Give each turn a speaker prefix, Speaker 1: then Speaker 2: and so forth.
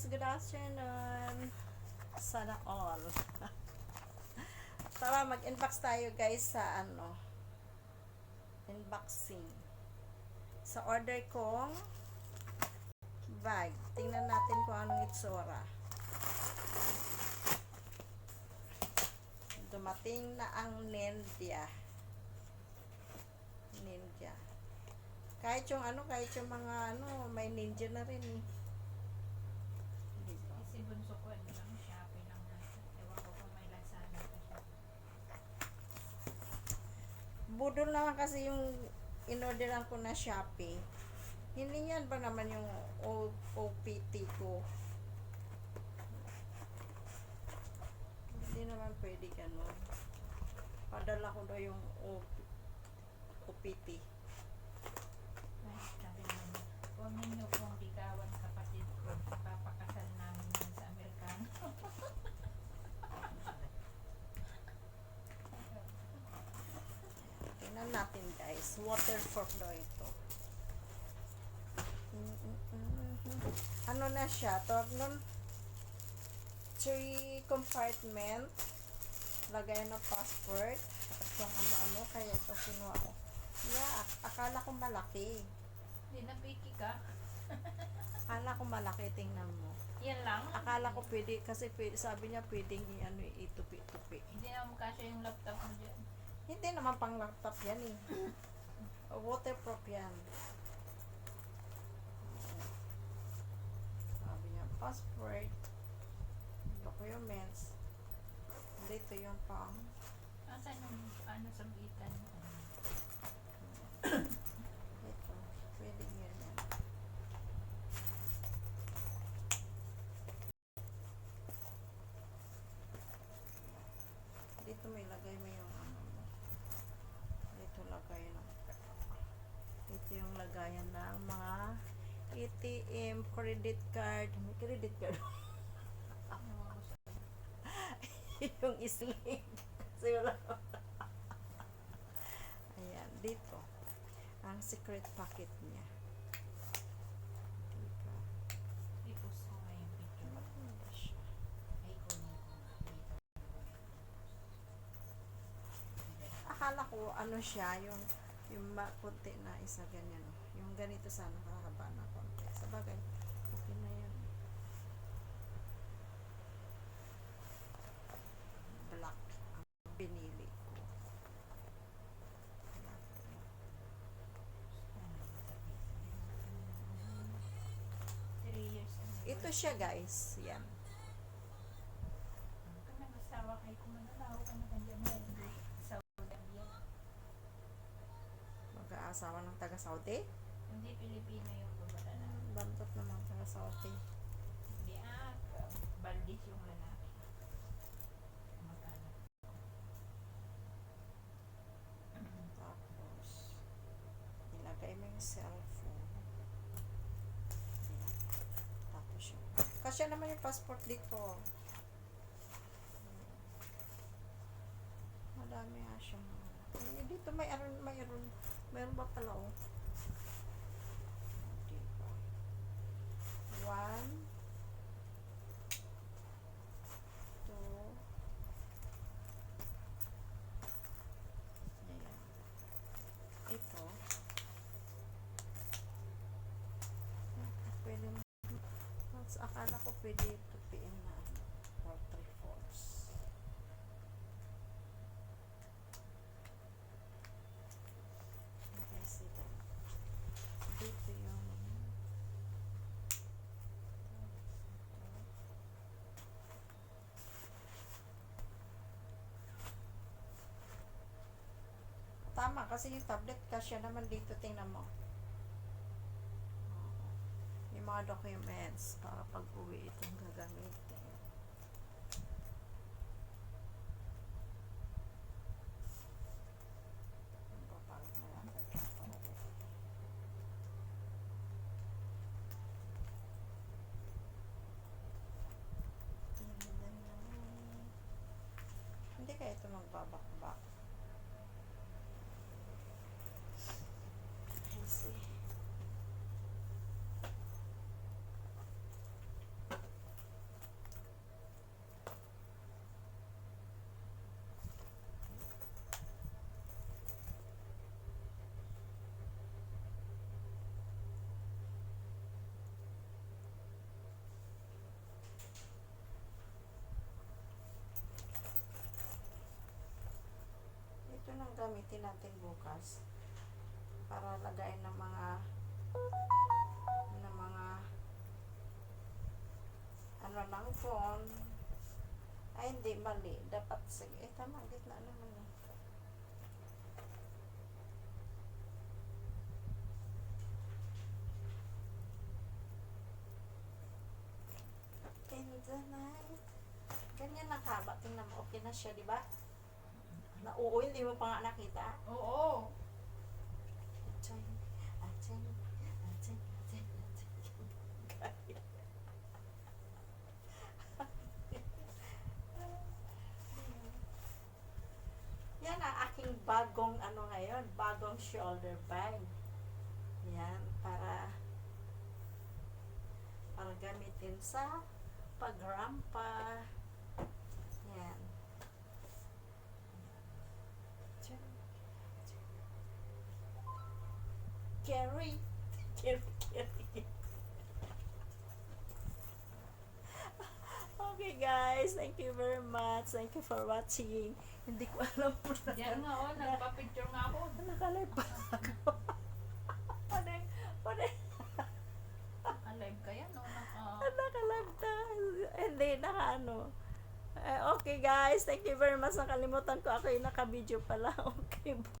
Speaker 1: guys, good afternoon. Sana all. Tara, mag-unbox tayo guys sa ano, unboxing. Sa order kong bag. Tingnan natin kung anong itsura. Dumating na ang Ninja. Ninja. Kahit yung ano, kahit yung mga ano, may ninja na rin eh. Diba?
Speaker 2: Kasi bunso ko, ano lang, Shopee lang nasa. Ewan ko kung may Lazada pa siya.
Speaker 1: Budol naman kasi yung inorderan ko na Shopee. Hindi yan ba naman yung O- OPT ko? Hindi naman pwede ganun. Padala ko daw yung O- OPT.
Speaker 2: Ay, sabi naman, huwag ninyo pong ligawan kapatid ko. Papakasal namin yan sa Amerikano.
Speaker 1: Tingnan natin guys. Waterproof daw ito. Ano na siya? Tawag nun? Three compartment. Lagay ng passport. At kung ano-ano. Kaya ito kinuha ko. Yeah, akala ko malaki.
Speaker 2: Hindi na picky ka.
Speaker 1: Akala ko malaki. Tingnan mo.
Speaker 2: Yan lang.
Speaker 1: Akala ko pwede, kasi pwede, sabi niya pwedeng i-ano, itupi-tupi.
Speaker 2: Hindi na kasya yung laptop mo dyan.
Speaker 1: Hindi naman pang laptop yan eh. Waterproof yan. Sabi niya, passport, documents, dito yung pang,
Speaker 2: Asan yung ano sa bitan?
Speaker 1: ito, pwede yun yan. Dito may lagay mo yung ano mo. Dito lagay ng Ito lagayan ng mga ATM, credit card, may credit card.
Speaker 2: Sa
Speaker 1: yung isling. Kasi wala. Ayan, dito. Ang secret pocket niya. Diba?
Speaker 2: i-post ko nga yung picture.
Speaker 1: Maganda siya.
Speaker 2: Ay, kunin ko nga. Dito.
Speaker 1: Akala ko ano siya, yung yung makunti na isa ganyan. Ganito sana kakaba na konti. Sa bagay, okay na yan. Black ang pinili ko. Ito siya guys. Yan.
Speaker 2: Nag-asawa kayo, kung manalaw ka na kanyan yan, Saudi Arabia.
Speaker 1: Mag-aasawa ng taga Saudi.
Speaker 2: Hindi Pilipino yung babae na.
Speaker 1: Bantot naman taga Saudi.
Speaker 2: Hindi ah, baldis yung lalaki. Magkano?
Speaker 1: Tapos, ilagay mo yung cellphone. Tapos yung, kasya naman yung passport dito. Madami nga siyang, eh, dito mayroon, mayroon, mayroon ba pala oh? Diba? One, two, Ayan. Ito. Pwede mo. Mas akala ko pwede tupiin na ano. Or three fourths. Okay, see that. Dito yung Tama, kasi yung tablet kasya naman dito, tingnan mo. Mga documents para pag uwi itong gagamitin. Ang papalit na lang kay kapatid. Hindi kaya ito magbabakbak. I see. Gagamitin natin bukas para lagayin ng mga ng mga ano ng phone. Ay hindi mali. Dapat sige. Eh tama gitna naman eh. In the night. Ganyan lang haba tingnan mo okay na siya di ba na oo hindi mo pa nga nakita
Speaker 2: Oo.
Speaker 1: Yan ang aking bagong ano ngayon, bagong shoulder bag. Yan, para para gamitin sa pagrampa. Yan. Carry. Carry, carry. Okay guys, thank you very much. Thank you for watching. Hindi ko alam po na
Speaker 2: Yan nga, oh, nagpa-picture nga ako.
Speaker 1: nakalive pa ako. Paano, paano,
Speaker 2: Alive ka yan, no? Naka,
Speaker 1: nakalive na. Hindi, naka ano. Eh, okay guys, thank you very much. Nakalimutan ko ako yung naka-video pala. Okay,